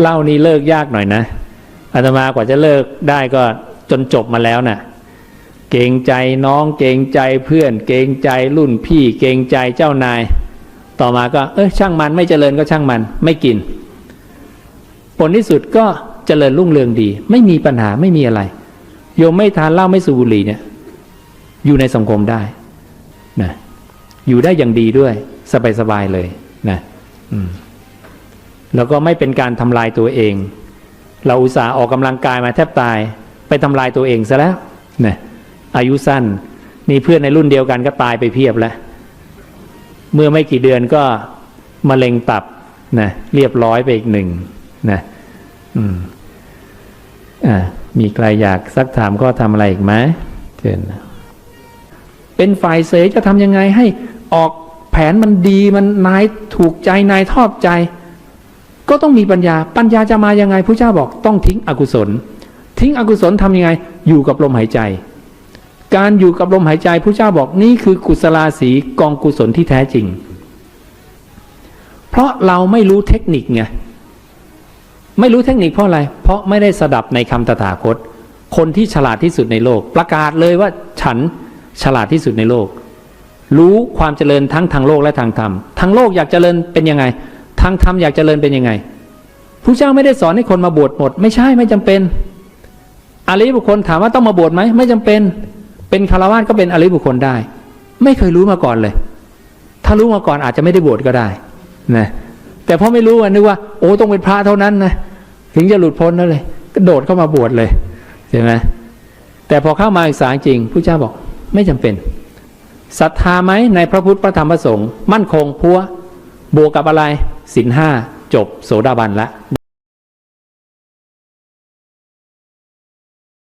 เหล้านี่เลิกยากหน่อยนะอาตมากว่าจะเลิกได้ก็จนจบมาแล้วน่ะ เกรงใจน้องเกรงใจเพื่อน เกรงใจรุ่นพี่ เกรงใจเจ้านาย ต่อมาก็ เออช่างมันไม่เจริญก็ช่างมัน ไม่กิน ผลที่สุดก็เจริญรุ่งเรืองดี ไม่มีปัญหาไม่มีอะไร โยมไม่ทานเหล้าไม่สูบบุหรี่เนี่ย อยู่ในสังคมได้นะอยู่ได้อย่างดีด้วย สบายๆเลยนะ อืม แล้วก็ไม่เป็นการทำลายตัวเอง เราอุตส่าห์ออกกำลังกายมาแทบตาย ไปทำลายตัวเองซะแล้วนะอายุสั้นนี่เพื่อนในรุ่นเดียวกันก็ตายไปเพียบแล้ว เมื่อไม่กี่เดือนก็มะเร็งตับนะเรียบร้อยไปอีกหนึ่งนะอืมอ่ามีใครอยากซักถามก็ทำอะไรอีกไหมเชิญนเป็นฝ่ายเสจะทำยังไงให้ออกแผนมันดีมันนายถูกใจนายชอบใจ ก็ต้องมีปัญญา ปัญญาจะมายังไงพระเจ้าบอกต้องทิ้งอกุศล ทิ้งอกุศลทำยังไง อยู่กับลมหายใจ การอยู่กับลมหายใจพระเจ้าบอกนี่คือกุศลาสีกองกุศลที่แท้จริง เพราะเราไม่รู้เทคนิคไงไม่รู้เทคนิคเพราะอะไร เพราะไม่ได้สดับในคำตถาคต คนที่ฉลาดที่สุดในโลก ประกาศเลยว่าฉันฉลาดที่สุดในโลก รู้ความเจริญทั้งทางโลกและทางธรรมทางโลกอยากเจริญเป็นยังไง ทางธรรมอยากจเจริญเป็นยังไงผู้เจ้าไม่ได้สอนให้คนมาบวชหมด ไม่ใช่ไม่จำเป็นอริบุคคลถามว่าต้องมาบวชไหมไม่จำเป็น เป็นคารวะก็เป็นอริบุคคลได้ ไม่เคยรู้มาก่อนเลย ถ้ารู้มาก่อนอาจจะไม่ได้บวชก็ได้นะแต่พอไม่รู้อะนึกว่าโอ้ต้องเป็นพระเท่านั้นนะถึงจะหลุดพ้นนั่นเลยก็โดดเข้ามาบวชเลยใช่ไหมแต่พอเข้ามาศึกษาจริงผู้เจ้าบอก ไม่จำเป็นศรัทธาไหมในพระพุทธพระธรรมพระสงฆ์มั่นคงพัว บวกกับอะไรสินห้าจบโสดาบันละ